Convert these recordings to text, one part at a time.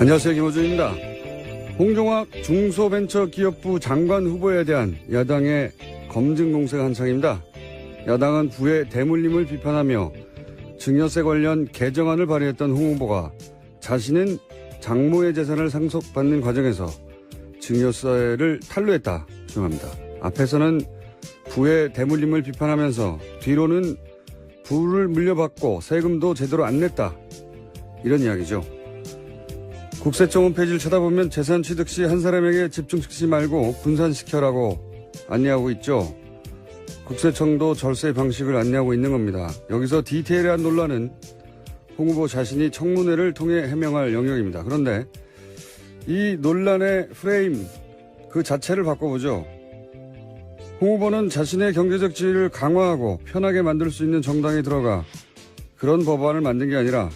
안녕하세요. 김호준입니다. 홍종학 중소벤처기업부 장관 후보에 대한 야당의 검증 공세가 한창입니다. 야당은 부의 대물림을 비판하며 증여세 관련 개정안을 발의했던 홍 후보가 자신은 장모의 재산을 상속받는 과정에서 증여세를 탈루했다 주장합니다. 앞에서는 부의 대물림을 비판하면서 뒤로는 부를 물려받고 세금도 제대로 안 냈다 이런 이야기죠. 국세청 홈페이지를 찾아보면 재산 취득 시 한 사람에게 집중시키지 말고 분산시켜라고 안내하고 있죠. 국세청도 절세 방식을 안내하고 있는 겁니다. 여기서 디테일한 논란은 홍 후보 자신이 청문회를 통해 해명할 영역입니다. 그런데 이 논란의 프레임 그 자체를 바꿔보죠. 홍 후보는 자신의 경제적 지위를 강화하고 편하게 만들 수 있는 정당에 들어가 그런 법안을 만든 게 아니라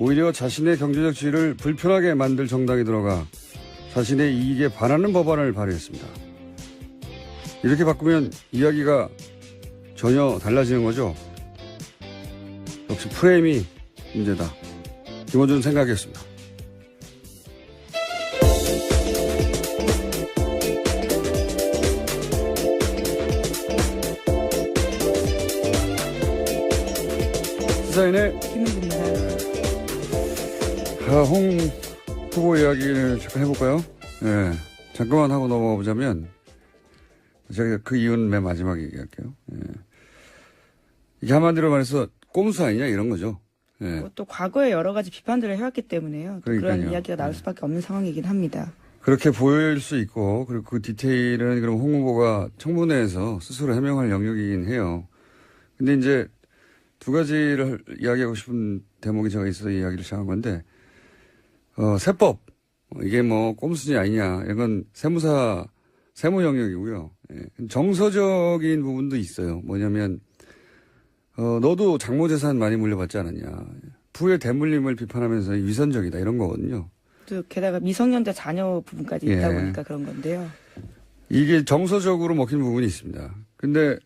오히려 자신의 경제적 지위를 불편하게 만들 정당에 들어가 자신의 이익에 반하는 법안을 발의했습니다. 이렇게 바꾸면 이야기가 전혀 달라지는 거죠. 역시 프레임이 문제다. 김원준 생각이었습니다. 시사인의 아, 홍 후보 이야기를 잠깐 해볼까요? 예. 잠깐만 하고 넘어가 보자면, 제가 그 이유는 맨 마지막에 얘기할게요. 예. 이게 한마디로 말해서 꼼수 아니냐 이런 거죠. 예. 또 과거에 여러 가지 비판들을 해왔기 때문에요. 또 그런. 이야기가 나올 네. 수밖에 없는 상황이긴 합니다. 그렇게 보일 수 있고, 그리고 그 디테일은 그럼 홍 후보가 청문회에서 스스로 해명할 영역이긴 해요. 근데 이제 두 가지를 이야기하고 싶은 대목이 제가 있어서 이 이야기를 시작한 건데, 어, 세법. 어, 이게 뭐 꼼수냐 아니냐. 이건 세무사, 세무 영역이고요. 예. 정서적인 부분도 있어요. 뭐냐면, 어, 너도 장모 재산 많이 물려받지 않았냐. 부의 대물림을 비판하면서 위선적이다. 이런 거거든요. 또 게다가 미성년자 자녀 부분까지 있다 예. 보니까 그런 건데요. 이게 정서적으로 먹힌 부분이 있습니다. 근데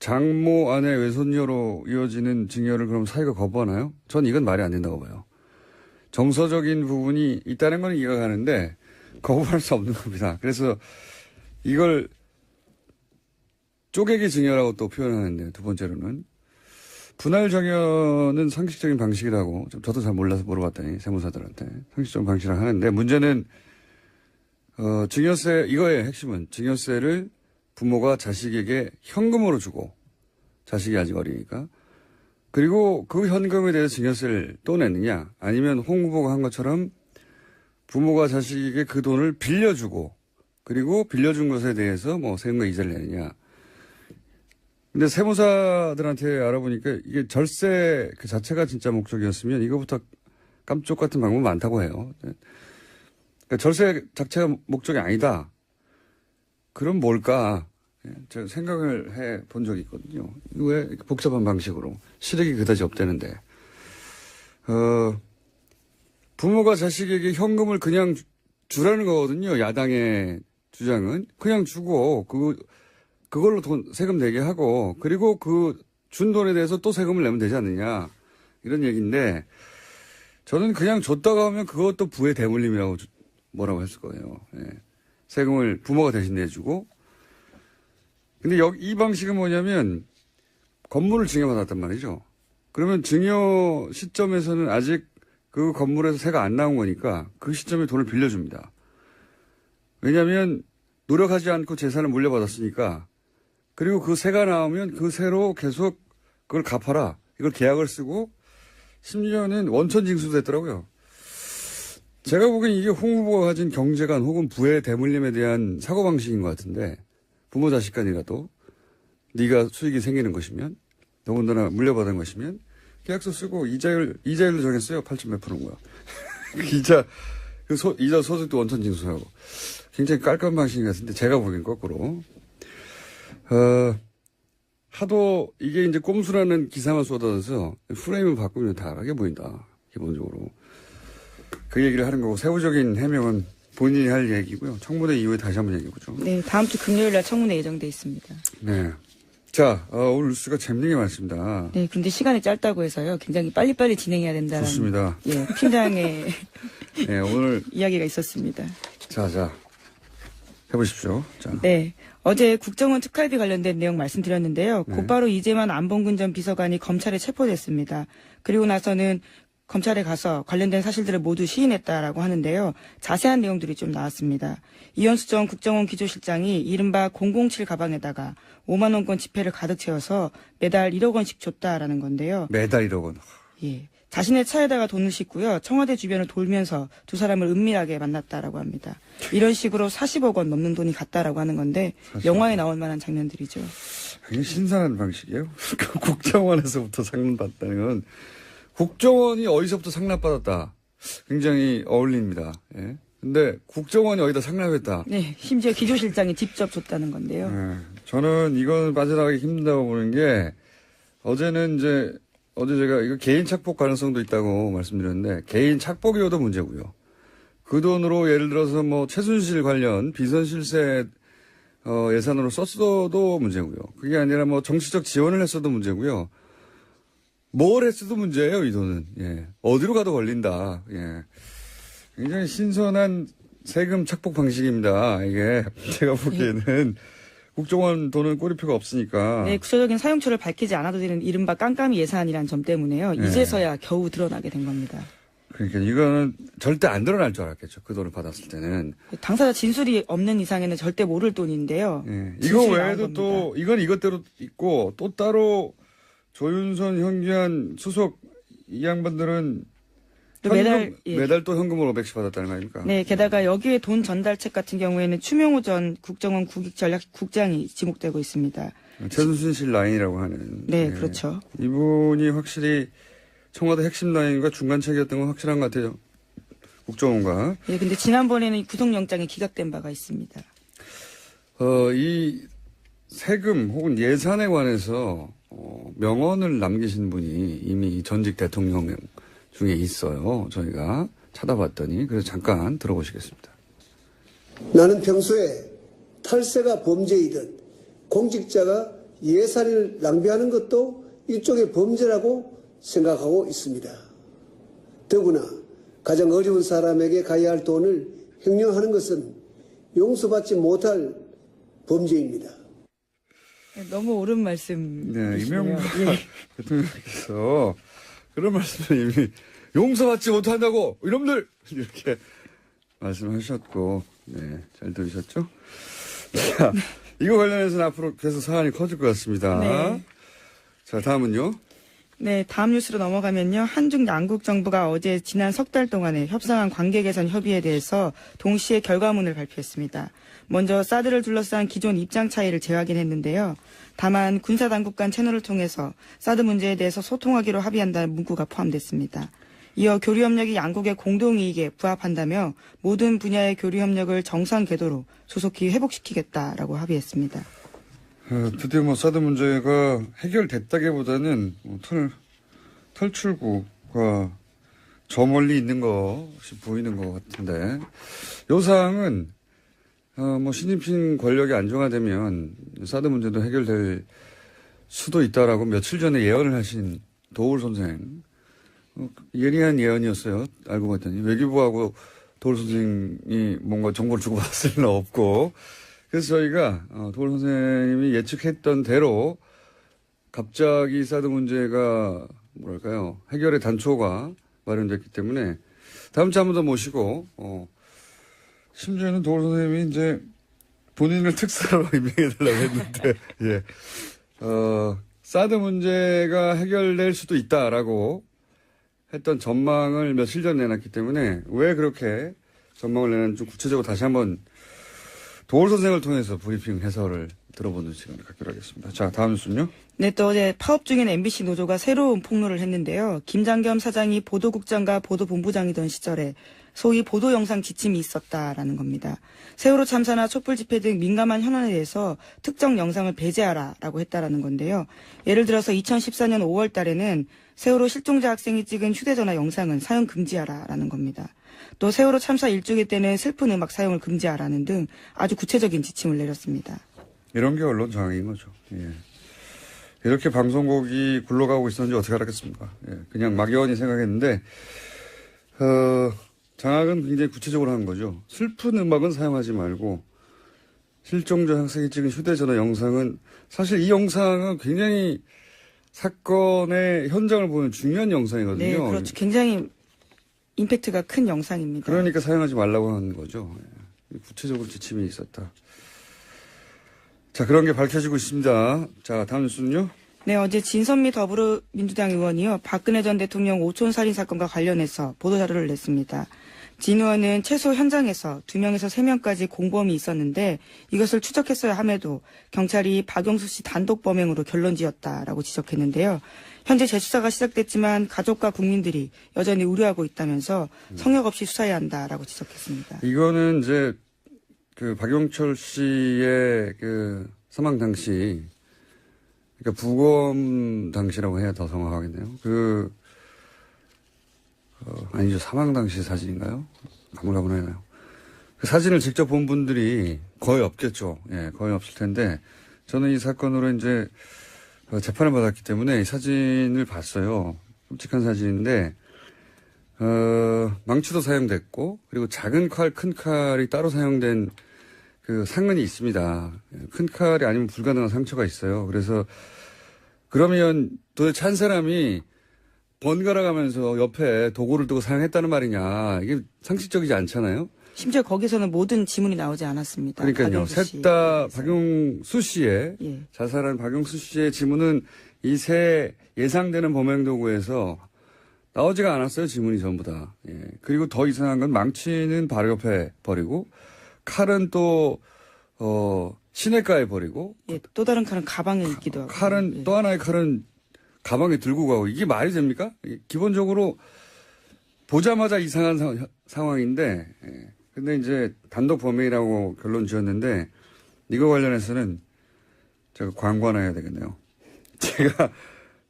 장모 아내 외손녀로 이어지는 증여를 그럼 사회가 거부하나요? 전 이건 말이 안 된다고 봐요. 정서적인 부분이 있다는 건 이해가 가는데 거부할 수 없는 겁니다. 그래서 이걸 쪼개기 증여라고 또 표현하는데 두 번째로는 분할 정여는 상식적인 방식이라고 좀 저도 잘 몰라서 물어봤더니 세무사들한테 상식적인 방식이라 하는데 문제는 어, 증여세, 이거의 핵심은 증여세를 부모가 자식에게 현금으로 주고, 자식이 아직 어리니까. 그리고 그 현금에 대해서 증여세를 또 내느냐, 아니면 홍 후보가 한 것처럼 부모가 자식에게 그 돈을 빌려주고, 그리고 빌려준 것에 대해서 뭐 세금과 이자를 내느냐. 근데 세무사들한테 알아보니까 이게 절세 그 자체가 진짜 목적이었으면 이거부터 깜쪽 같은 방법 많다고 해요. 그러니까 절세 자체가 목적이 아니다. 그럼 뭘까? 예, 제가 생각을 해 본 적이 있거든요. 왜 복잡한 방식으로 실익이 그다지 없대는데. 어, 부모가 자식에게 현금을 그냥 주- 주라는 거거든요. 야당의 주장은 그냥 주고 그 그걸로 돈 세금 내게 하고 그리고 그 준 돈에 대해서 또 세금을 내면 되지 않느냐 이런 얘기인데 저는 그냥 줬다가 하면 그것도 부의 대물림이라고 주- 뭐라고 했을 거예요. 예. 세금을 부모가 대신 내주고. 근데 여기 이 방식은 뭐냐면 건물을 증여받았단 말이죠. 그러면 증여 시점에서는 아직 그 건물에서 세가 안 나온 거니까 그 시점에 돈을 빌려줍니다. 왜냐하면 노력하지 않고 재산을 물려받았으니까 그리고 그 세가 나오면 그 세로 계속 그걸 갚아라. 이걸 계약을 쓰고 심지어는 원천 징수됐더라고요. 제가 보기엔 이게 홍 후보가 가진 경제관 혹은 부의 대물림에 대한 사고방식인 것 같은데 부모 자식 간이라도 네가 수익이 생기는 것이면 더군다나 물려받은 것이면 계약서 쓰고 이자율 이자율로 정했어요. 8점 몇 프로인 거야. 그 이자 그 소, 이자 소득도 원천 징수하고. 굉장히 깔끔한 방식인 것 같은데 제가 보기엔 거꾸로. 어, 하도 이게 이제 꼼수라는 기사만 쏟아져서 프레임을 바꾸면 다르게 보인다 기본적으로. 그 얘기를 하는 거고 세부적인 해명은 본인이 할 얘기고요. 청문회 이후에 다시 한번 얘기해보죠. 네, 다음 주 금요일 날 청문회 예정돼 있습니다. 네. 자, 어, 오늘 뉴스가 재밌는 게 많습니다. 네, 근데 시간이 짧다고 해서요. 굉장히 빨리빨리 진행해야 된다는 좋습니다. 예, 팀장의 예, 오늘 이야기가 있었습니다. 자, 자. 해보십시오. 자. 네. 어제 국정원 특활비 관련된 내용 말씀드렸는데요. 네. 곧바로 이재만 안봉근 전 비서관이 검찰에 체포됐습니다. 그리고 나서는 검찰에 가서 관련된 사실들을 모두 시인했다라고 하는데요. 자세한 내용들이 좀 나왔습니다. 이현수 전 국정원 기조실장이 이른바 007 가방에다가 5만 원권 지폐를 가득 채워서 매달 1억 원씩 줬다라는 건데요. 매달 1억 원. 예. 자신의 차에다가 돈을 싣고요. 청와대 주변을 돌면서 두 사람을 은밀하게 만났다라고 합니다. 이런 식으로 40억 원 넘는 돈이 갔다라고 하는 건데 영화에 나올 만한 장면들이죠. 굉장히 신선한 방식이에요. 국정원에서부터 상납받다는 건 국정원이 어디서부터 상납받았다. 굉장히 어울립니다. 예. 근데 국정원이 어디다 상납했다. 네, 심지어 기조실장이 직접 줬다는 건데요. 예. 저는 이건 빠져나가기 힘들다고 보는 게 어제는 이제 어제 제가 이거 개인 착복 가능성도 있다고 말씀드렸는데 개인 착복이어도 문제고요. 그 돈으로 예를 들어서 뭐 최순실 관련 비선 실세 어, 예산으로 썼어도 문제고요. 그게 아니라 뭐 정치적 지원을 했어도 문제고요. 뭘 했어도 문제예요, 이 돈은. 예. 어디로 가도 걸린다. 예. 굉장히 신선한 세금 착복 방식입니다. 이게 제가 보기에는 국정원 돈은 꼬리표가 없으니까. 네, 구체적인 사용처를 밝히지 않아도 되는 이른바 깜깜이 예산이란 점 때문에요. 네. 이제서야 겨우 드러나게 된 겁니다. 그러니까 이거는 절대 안 드러날 줄 알았겠죠. 그 돈을 받았을 때는. 당사자 진술이 없는 이상에는 절대 모를 돈인데요. 예. 이거 외에도. 또 이건 이것대로 있고 또 따로 조윤선, 현기한 수석 이 양반들은 또 현금, 매달 예. 매달 또 현금을 500씩 받았다는 거 아닙니까? 네, 게다가 여기에 돈 전달책 같은 경우에는 추명호 전 국정원 국익전략국장이 지목되고 있습니다. 최순실 라인이라고 하는. 네, 예. 그렇죠. 이분이 확실히 청와대 핵심 라인과 중간책이었던 건 확실한 것 같아요. 국정원과. 예, 근데 지난번에는 구속영장이 기각된 바가 있습니다. 어, 이 세금 혹은 예산에 관해서 어, 명언을 남기신 분이 이미 전직 대통령 중에 있어요. 저희가 찾아봤더니 그래서 잠깐 들어보시겠습니다. 나는 평소에 탈세가 범죄이듯 공직자가 예산을 낭비하는 것도 일종의 범죄라고 생각하고 있습니다. 더구나 가장 어려운 사람에게 가야 할 돈을 횡령하는 것은 용서받지 못할 범죄입니다. 네, 너무 옳은 말씀. 네, 예. 이명박 대통령께서 그런 말씀을 이미 용서받지 못한다고 이놈들 이렇게 말씀하셨고 네, 잘 들으셨죠? 자, 이거 관련해서는 앞으로 계속 사안이 커질 것 같습니다. 네. 자, 다음은요. 네, 다음 뉴스로 넘어가면요. 한중 양국 정부가 어제 지난 석 달 동안에 협상한 관계 개선 협의에 대해서 동시에 결과문을 발표했습니다. 먼저 사드를 둘러싼 기존 입장 차이를 재확인했는데요. 다만 군사 당국 간 채널을 통해서 사드 문제에 대해서 소통하기로 합의한다는 문구가 포함됐습니다. 이어 교류 협력이 양국의 공동 이익에 부합한다며 모든 분야의 교류 협력을 정상 궤도로 조속히 회복시키겠다라고 합의했습니다. 어, 드디어 뭐 사드 문제가 해결됐다기보다는 뭐 털, 탈출구가 저 멀리 있는 것이 보이는 것 같은데. 요 사항은 어, 뭐 시진핑 권력이 안정화되면 사드 문제도 해결될 수도 있다라고 며칠 전에 예언을 하신 도울 선생. 어, 예리한 예언이었어요. 알고 봤더니. 외교부하고 도울 선생이 뭔가 정보를 주고받았을 리는 없고 그래서 저희가 어, 도울 선생님이 예측했던 대로 갑자기 사드 문제가 뭐랄까요 해결의 단초가 마련됐기 때문에 다음 주에 한 번 더 모시고 어, 심지어는 도울 선생님이 이제 본인을 특사로 임명해달라고 했는데 예. 어, 사드 문제가 해결될 수도 있다라고 했던 전망을 며칠 전 내놨기 때문에 왜 그렇게 전망을 내놨는지 좀 구체적으로 다시 한번 도울 선생을 통해서 브리핑 해설을 들어보는 시간을 갖기로 하겠습니다. 자, 다음 뉴스는요? 네, 또 어제 파업 중인 MBC 노조가 새로운 폭로를 했는데요. 김장겸 사장이 보도국장과 보도본부장이던 시절에 소위 보도 영상 지침이 있었다라는 겁니다. 세월호 참사나 촛불 집회 등 민감한 현안에 대해서 특정 영상을 배제하라라고 했다라는 건데요. 예를 들어서 2014년 5월 달에는 세월호 실종자 학생이 찍은 휴대전화 영상은 사용 금지하라라는 겁니다. 또 세월호 참사 일주기 때는 슬픈 음악 사용을 금지하라는 등 아주 구체적인 지침을 내렸습니다. 이런 게 언론 장악인 거죠. 예. 이렇게 방송국이 굴러가고 있었는지 어떻게 알았겠습니까? 예. 그냥 막연히 생각했는데, 어, 장학은 굉장히 구체적으로 하는 거죠. 슬픈 음악은 사용하지 말고 실종자 학생이 찍은 휴대전화 영상은 사실 이 영상은 굉장히 사건의 현장을 보는 중요한 영상이거든요. 네, 그렇죠. 굉장히 임팩트가 큰 영상입니다. 그러니까 사용하지 말라고 하는 거죠. 예. 구체적으로 지침이 있었다. 자, 그런 게 밝혀지고 있습니다. 자, 다음 뉴스는요? 네, 어제 진선미 더불어민주당 의원이요. 박근혜 전 대통령 오촌 살인 사건과 관련해서 보도자료를 냈습니다. 진 의원은 최소 현장에서 2명에서 3명까지 공범이 있었는데 이것을 추적했어야 함에도 경찰이 박영수 씨 단독 범행으로 결론 지었다라고 지적했는데요. 현재 재수사가 시작됐지만 가족과 국민들이 여전히 우려하고 있다면서 성역 없이 수사해야 한다라고 지적했습니다. 이거는 이제 그 박용철 씨의 그 사망 당시 그러니까 부검 당시라고 해야 더 정확하겠네요. 그 어, 아니죠 사망 당시 사진인가요? 가물가물하네요. 그 사진을 직접 본 분들이 거의 없겠죠. 예, 거의 없을 텐데 저는 이 사건으로 이제 어, 재판을 받았기 때문에 이 사진을 봤어요. 끔찍한 사진인데 어, 망치도 사용됐고 그리고 작은 칼, 큰 칼이 따로 사용된 그 상흔이 있습니다. 큰 칼이 아니면 불가능한 상처가 있어요. 그래서 그러면 도대체 한 사람이 번갈아 가면서 옆에 도구를 두고 사용했다는 말이냐. 이게 상식적이지 않잖아요. 심지어 거기서는 모든 지문이 나오지 않았습니다. 그러니까요. 박영수 씨. 셋다 박용수 씨의 예. 자살한 박용수 씨의 지문은 이세 예상되는 범행 도구에서 나오지가 않았어요. 지문이 전부 다. 예. 그리고 더 이상한 건 망치는 바로 옆에 버리고 칼은 또 어, 시내가에 버리고 예, 또 다른 칼은 가방에 있기도 하고. 칼은 예. 또 하나의 칼은 가방에 들고 가고 이게 말이 됩니까? 이- 기본적으로 보자마자 이상한 사- 상황인데 예. 근데 이제 단독 범행이라고 결론 지었는데 이거 관련해서는 제가 광고 하나 해야 되겠네요. 제가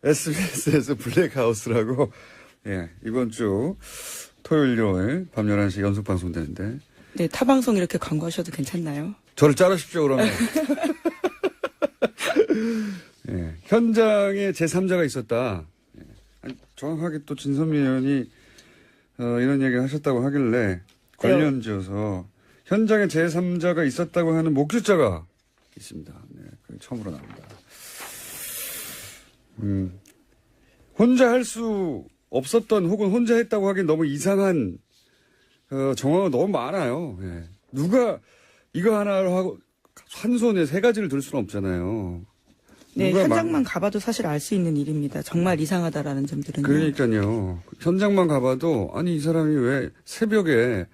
SBS에서 블랙하우스라고 예, 이번 주 토요일 일요일 밤 11시 연속 방송되는데 네, 타방송 이렇게 광고하셔도 괜찮나요? 저를 자르십시오, 그러면. 예, 현장에 제3자가 있었다. 예, 정확하게 또 진선미 의원이 어, 이런 얘기를 하셨다고 하길래 관련 지어서 현장에 제3자가 있었다고 하는 목격자가 있습니다. 네, 그게 처음으로 나옵니다. 음, 혼자 할 수 없었던 혹은 혼자 했다고 하기엔 너무 이상한 어, 정황가 너무 많아요. 예. 누가 이거 하나로 하고 한 손에 세 가지를 들 수는 없잖아요. 네, 현장만 막- 가봐도 사실 알 수 있는 일입니다. 정말 이상하다라는 점들은. 그러니까요. 현장만 가봐도 아니 이 사람이 왜 새벽에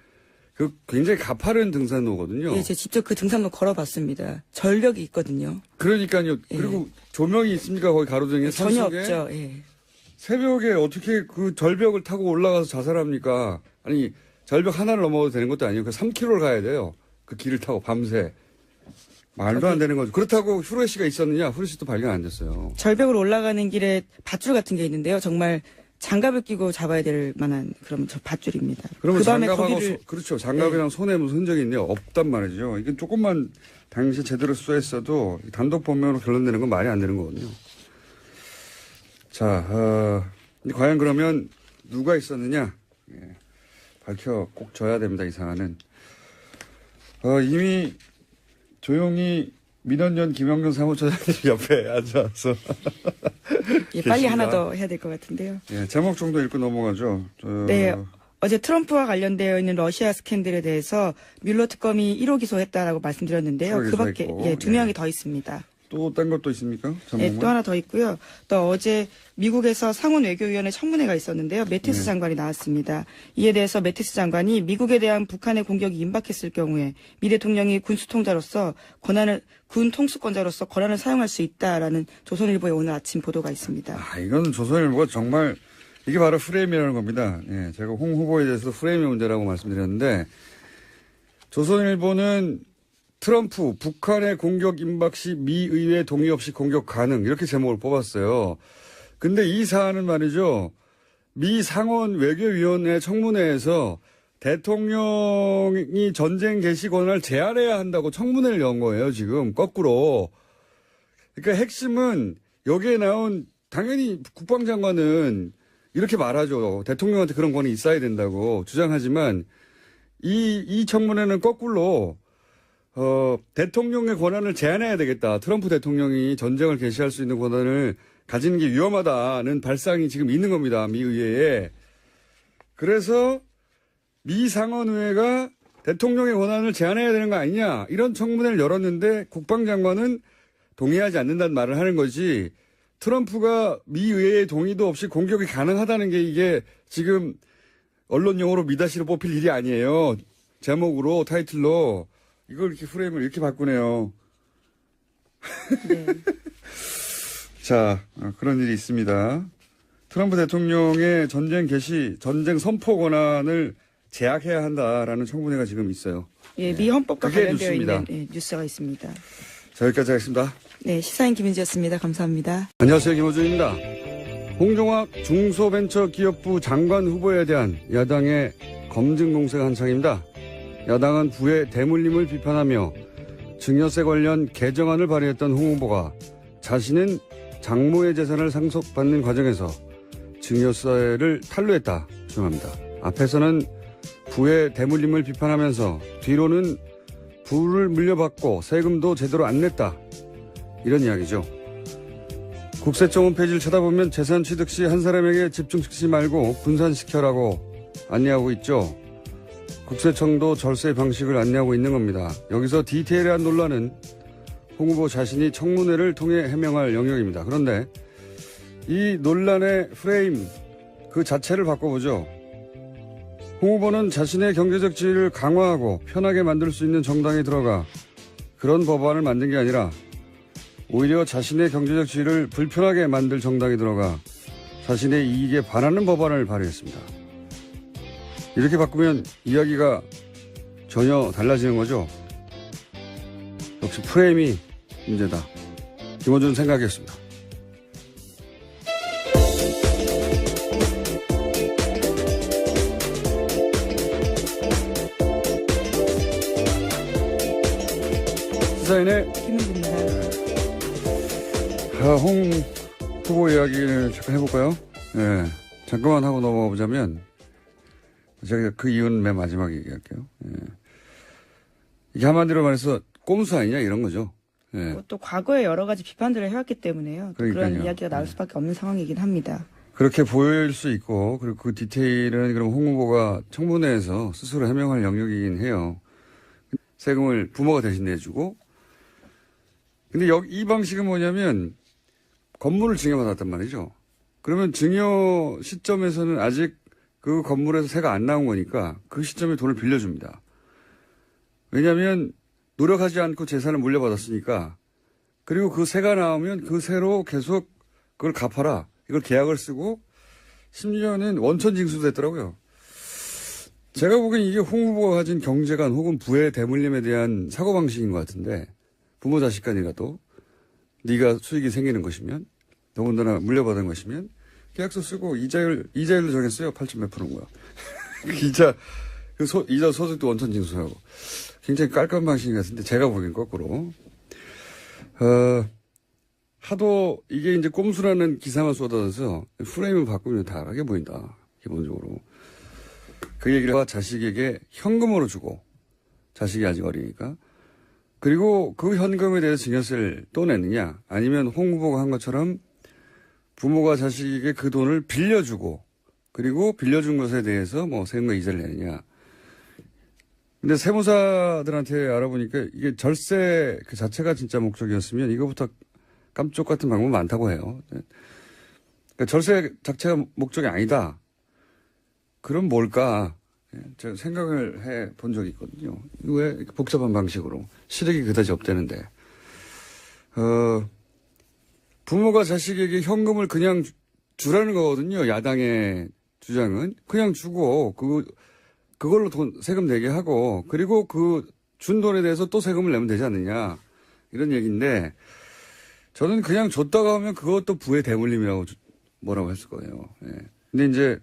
그 굉장히 가파른 등산로거든요. 예, 제가 직접 그 등산로 걸어봤습니다. 절벽이 있거든요. 그러니까요. 그리고 조명이 있습니까 거기 가로등에 예. 전혀 산속에? 없죠. 예. 새벽에 어떻게 그 절벽을 타고 올라가서 자살합니까? 아니 절벽 하나를 넘어도 되는 것도 아니고 그 3km를 가야 돼요. 그 길을 타고 밤새. 말도 안 되는 거죠. 그렇다고 후레 씨가 있었느냐? 후레 씨도 발견 안 됐어요. 절벽으로 올라가는 길에 밧줄 같은 게 있는데요. 정말 장갑을 끼고 잡아야 될 만한 그런 저 밧줄입니다. 그러면 그 다음에 장갑하고 거기를 소- 그렇죠. 장갑이랑 손에 무슨 흔적이 있네요. 없단 말이죠. 이게 조금만 당시 제대로 수사했어도 단독 범행으로 결론 내는 건 말이 안 되는 거거든요. 자, 어, 과연 그러면 누가 있었느냐? 예, 밝혀 꼭 져야 됩니다. 이 사안은. 어, 이미 조용히 민원연 김영경 사무처장님 옆에 앉아서 예, 빨리. 하나 더 해야 될 것 같은데요. 예, 제목 정도 읽고 넘어가죠. 저, 네. 어제 트럼프와 관련되어 있는 러시아 스캔들에 대해서 뮬러 특검이 1호 기소했다라고 말씀드렸는데요. 1호 그 밖에 예, 두 예. 명이 더 있습니다. 또 딴 것도 있습니까? 네? 또 하나 더 있고요. 또 어제 미국에서 상원 외교위원회 청문회가 있었는데요. 매티스 네. 장관이 나왔습니다. 이에 대해서 매티스 장관이 미국에 대한 북한의 공격이 임박했을 경우에 미 대통령이 군수통자로서 권한을 군 통수권자로서 권한을 사용할 수 있다라는 조선일보의 오늘 아침 보도가 있습니다. 아, 이건 조선일보가 정말 이게 바로 프레임이라는 겁니다. 예, 제가 홍 후보에 대해서 프레임의 문제라고 말씀드렸는데 조선일보는 트럼프 북한의 공격 임박 시 미 의회 동의 없이 공격 가능 이렇게 제목을 뽑았어요. 근데 이 사안은 말이죠. 미 상원 외교위원회 청문회에서 대통령이 전쟁 개시 권한을 제한해야 한다고 청문회를 연 거예요, 지금. 거꾸로. 그러니까 핵심은 여기에 나온 당연히 국방장관은 이렇게 말하죠. 대통령한테 그런 권이 있어야 된다고 주장하지만 이, 이 청문회는 거꾸로 어, 대통령의 권한을 제한해야 되겠다. 트럼프 대통령이 전쟁을 개시할 수 있는 권한을 가지는 게 위험하다는 발상이 지금 있는 겁니다. 미 의회에. 그래서 미 상원의회가 대통령의 권한을 제한해야 되는 거 아니냐. 이런 청문회를 열었는데 국방장관은 동의하지 않는다는 말을 하는 거지. 트럼프가 미 의회의 동의도 없이 공격이 가능하다는 게 이게 지금 언론 용어로 미다시로 뽑힐 일이 아니에요. 제목으로 타이틀로 이걸 이렇게 프레임을 이렇게 바꾸네요. 네. 자, 어, 그런 일이 있습니다. 트럼프 대통령의 전쟁 개시, 전쟁 선포 권한을 제약해야 한다라는 청문회가 지금 있어요. 예, 미 헌법과 관련되어 뉴스입니다. 있는 예, 뉴스가 있습니다. 자, 여기까지 하겠습니다. 네, 시사인 김은지였습니다. 감사합니다. 안녕하세요. 김호준입니다. 홍종학 중소벤처기업부 장관 후보에 대한 야당의 검증 공세가 한창입니다. 야당은 부의 대물림을 비판하며 증여세 관련 개정안을 발의했던 홍 후보가 자신은 장모의 재산을 상속받는 과정에서 증여세를 탄로했다 주장합니다. 앞에서는 부의 대물림을 비판하면서 뒤로는 부를 물려받고 세금도 제대로 안 냈다. 이런 이야기죠. 국세청 홈페이지를 찾아보면 재산 취득 시 한 사람에게 집중시키지 말고 분산시켜라고 안내하고 있죠. 국세청도 절세 방식을 안내하고 있는 겁니다. 여기서 디테일한 논란은 홍 후보 자신이 청문회를 통해 해명할 영역입니다. 그런데 이 논란의 프레임 그 자체를 바꿔보죠. 홍 후보는 자신의 경제적 지위를 강화하고 편하게 만들 수 있는 정당에 들어가 그런 법안을 만든 게 아니라 오히려 자신의 경제적 지위를 불편하게 만들 정당에 들어가 자신의 이익에 반하는 법안을 발의했습니다. 이렇게 바꾸면 이야기가 전혀 달라지는 거죠. 역시 프레임이 문제다. 김원준 생각했습니다. 시사인의 김은지입니다. 아, 홍 후보 이야기를 잠깐 해볼까요? 예. 잠깐만 하고 넘어가 보자면, 제가 그 이유는 맨 마지막에 얘기할게요. 예. 이게 한마디로 말해서 꼼수 아니냐 이런 거죠. 예. 뭐또 과거에 여러 가지 비판들을 해왔기 때문에요. 또 그런. 이야기가 나올 네. 수밖에 없는 상황이긴 합니다. 그렇게 보일 수 있고, 그리고 그 디테일은 그럼 홍 후보가 청문회에서 스스로 해명할 영역이긴 해요. 세금을 부모가 대신 내주고, 근데 여기 이 방식은 뭐냐면, 건물을 증여받았단 말이죠. 그러면 증여 시점에서는 아직 그 건물에서 세가 안 나온 거니까 그 시점에 돈을 빌려줍니다. 왜냐하면 노력하지 않고 재산을 물려받았으니까 그리고 그 세가 나오면 그 세로 계속 그걸 갚아라. 이걸 계약을 쓰고 심지어는 원천 징수됐더라고요. 제가 보기엔 이게 홍 후보가 가진 경제관 혹은 부의 대물림에 대한 사고방식인 것 같은데 부모 자식 간이라도 네가 수익이 생기는 것이면 더군다나 물려받은 것이면 계약서 쓰고 이자율 이자율로 정했어요. 8점 몇 프로인 거야. 그 이자 그 소, 이자 소득도 원천 징수하고 굉장히 깔끔한 것 같은데 제가 보기엔 거꾸로 어, 하도 이게 이제 꼼수라는 기사만 쏟아져서 프레임을 바꾸면 다르게 보인다. 기본적으로. 그 얘기를 하 자식에게 현금으로 주고 자식이 아직 어리니까 그리고 그 현금에 대해서 증여세를 또 내느냐 아니면 홍 후보가 한 것처럼 부모가 자식에게 그 돈을 빌려주고 그리고 빌려준 것에 대해서 뭐 세금과 이자를 내느냐 근데 세무사들한테 알아보니까 이게 절세 그 자체가 진짜 목적이었으면 이거부터 깜쪽 같은 방법 많다고 해요. 네. 그러니까 절세 자체가 목적이 아니다. 그럼 뭘까? 예, 제가 생각을 해 본 적이 있거든요. 왜 복잡한 방식으로 실익이 그다지 없대는데. 어, 부모가 자식에게 현금을 그냥 주- 주라는 거거든요. 야당의 주장은 그냥 주고 그 그걸로 돈 세금 내게 하고 그리고 그 준 돈에 대해서 또 세금을 내면 되지 않느냐 이런 얘기인데 저는 그냥 줬다가 하면 그것도 부의 대물림이라고 주- 뭐라고 했을 거예요. 예. 근데 이제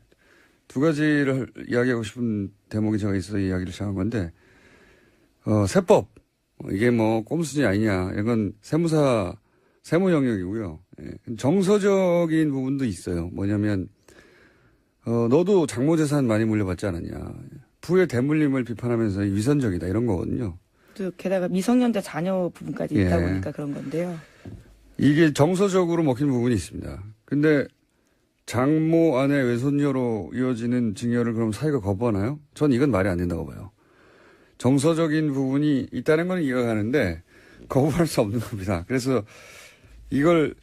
두 가지를 이야기하고 싶은 대목이 제가 있어서 이 이야기를 시작한 건데 어, 세법 어, 이게 뭐 꼼수지 아니냐 이건 세무사 세무 영역이고요. 예. 정서적인 부분도 있어요. 뭐냐면 어, 너도 장모 재산 많이 물려받지 않았냐. 부의 대물림을 비판하면서 위선적이다 이런 거거든요. 또 게다가 미성년자 자녀 부분까지 있다 예. 보니까 그런 건데요. 이게 정서적으로 먹힌 부분이 있습니다. 근데 장모 아내 외손녀로 이어지는 증여를 그럼 사회가 거부하나요? 전 이건 말이 안 된다고 봐요. 정서적인 부분이 있다는 건 이해가 가는데 거부할 수 없는 겁니다. 그래서 이걸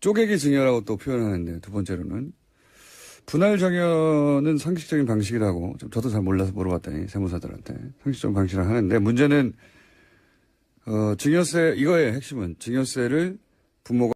쪼개기 증여라고 또 표현하는데 두 번째로는 분할 정여는 상식적인 방식이라고 좀 저도 잘 몰라서 물어봤더니 세무사들한테 상식적인 방식을 하는데 문제는 어, 증여세, 이거의 핵심은 증여세를 부모가